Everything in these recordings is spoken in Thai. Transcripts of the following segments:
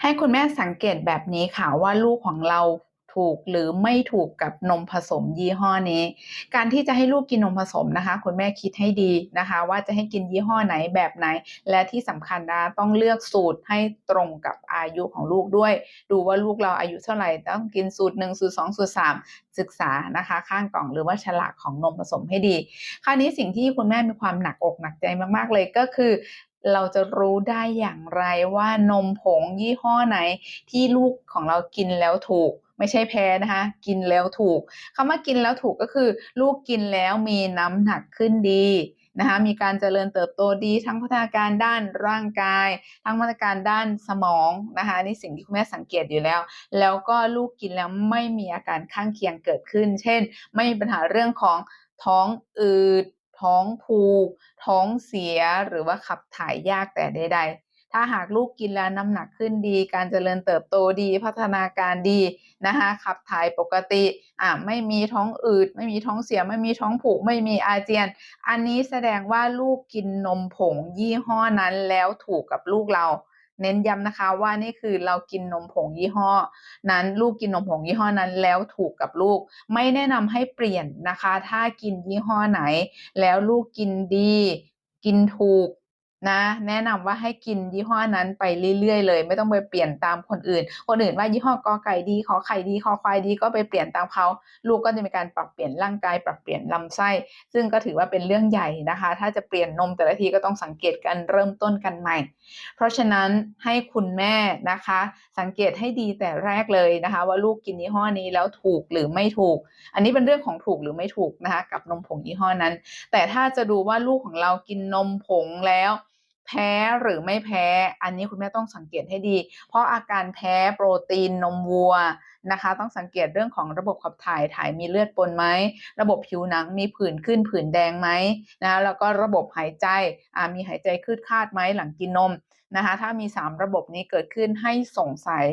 ให้คุณแม่สังเกตแบบนี้ค่ะว่าลูกของเรา ถูกหรือไม่ถูกกับนมผสมยี่ห้อนี้ การที่จะให้ลูกกินนมผสมนะคะ คุณแม่คิดให้ดีนะคะ ว่าจะให้กินยี่ห้อไหนแบบไหน และที่สำคัญนะต้องเลือกสูตรให้ตรงกับอายุของลูกด้วย ดูว่าลูกเราอายุเท่าไหร่ต้องกินสูตรหนึ่งสูตรสองสูตรสามศึกษานะคะ ข้างกล่องหรือว่าฉลากของนมผสมให้ดี คราวนี้สิ่งที่คุณแม่มีความหนักอกหนักใจมากๆเลยก็คือเราจะรู้ได้อย่างไรว่านมผงยี่ห้อไหนที่ลูกของเรากินแล้วถูก ไม่ใช่แพ้นะคะ กินแล้วถูกคำว่ากินแล้วถูกก็คือ ลูกกินแล้วมีน้ำหนักขึ้นดีนะคะมีการเจริญเติบโตดีทั้งพัฒนาการด้านร่างกาย ทั้งพัฒนาการด้านสมองนะคะนี่สิ่งที่คุณแม่สังเกตอยู่แล้ว แล้วก็ลูกกินแล้วไม่มีอาการข้างเคียงเกิดขึ้น เช่น ไม่มีปัญหาเรื่องของท้องอืดท้องผูก ท้องเสียหรือว่าขับถ่ายยากแต่ใด ถ้าหากลูกกินแล้วน้ำหนักขึ้นดี การเจริญเติบโตดี พัฒนาการดีนะคะขับถ่ายปกติอ่าไม่มีท้องอืด ไม่มีท้องเสียไม่มีท้องผูก ไม่มีอาเจียน อันนี้แสดงว่าลูกกินนมผงยี่ห้อนั้นแล้วถูกกับลูกเราเน้นย้ำนะคะว่านี่คือเรากินนมผงยี่ห้อ นั้นลูกกินนมผงยี่ห้อนั้นแล้วถูกกับลูก ไม่แนะนำให้เปลี่ยนนะคะ ถ้ากินยี่ห้อไหน แล้วลูกกินดี กินถูก นะ แนะนำว่าให้กินยี่ห้อนั้นไปเรื่อยๆเลย ไม่ต้องไปเปลี่ยนตามคนอื่น คนอื่นว่ายี่ห้อกอไก่ดีขอไข่ดีคอควายดีก็ไปเปลี่ยนตามเขาลูกก็จะมีการปรับเปลี่ยนร่างกายปรับเปลี่ยนลำไส้ ซึ่งก็ถือว่าเป็นเรื่องใหญ่นะคะ ถ้าจะเปลี่ยนนมแต่ละทีก็ต้องสังเกตกันเริ่มต้นกันใหม่ เพราะฉะนั้นให้คุณแม่นะคะ สังเกตให้ดีแต่แรกเลยนะคะ ว่าลูกกินยี่ห้อนี้แล้วถูกหรือไม่ถูก อันนี้เป็นเรื่องของถูกหรือไม่ถูกนะคะ กับนมผงยี่ห้อนั้น แต่ถ้าจะดูว่าลูกของเรากินนมผงแล้ว แพ้หรือไม่แพ้ อันนี้คุณแม่ต้องสังเกตให้ดี เพราะอาการแพ้โปรตีนนมวัว นะคะ ต้องสังเกตเรื่องของระบบขับถ่ายถ่ายมีเลือดปนไหมระบบผิวหนังมีผื่นขึ้นผื่นแดงไหมนะะแล้วก็ระบบหายใจมีหายใจคืดคาดไหมหลังกินนมนะคะถ้ามี 3 ระบบนี้เกิดขึ้นให้สงสัย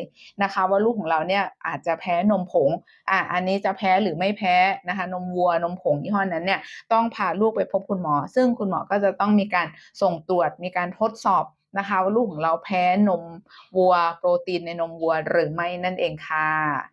นะคะ ว่าลูกของเราเนี่ยอาจจะแพ้นมผงอ่าอันนี้จะแพ้หรือไม่แพ้นะคะนมวัวนมผงยี่ห้อนั้นเนี่ยต้องพาลูกไปพบคุณหมอ ซึ่งคุณหมอก็จะต้องมีการส่งตรวจมีการทดสอบนะคะว่าลูกของเราแพ้นมวัว โปรตีนในนมวัวหรือไม่นั่นเองค่ะ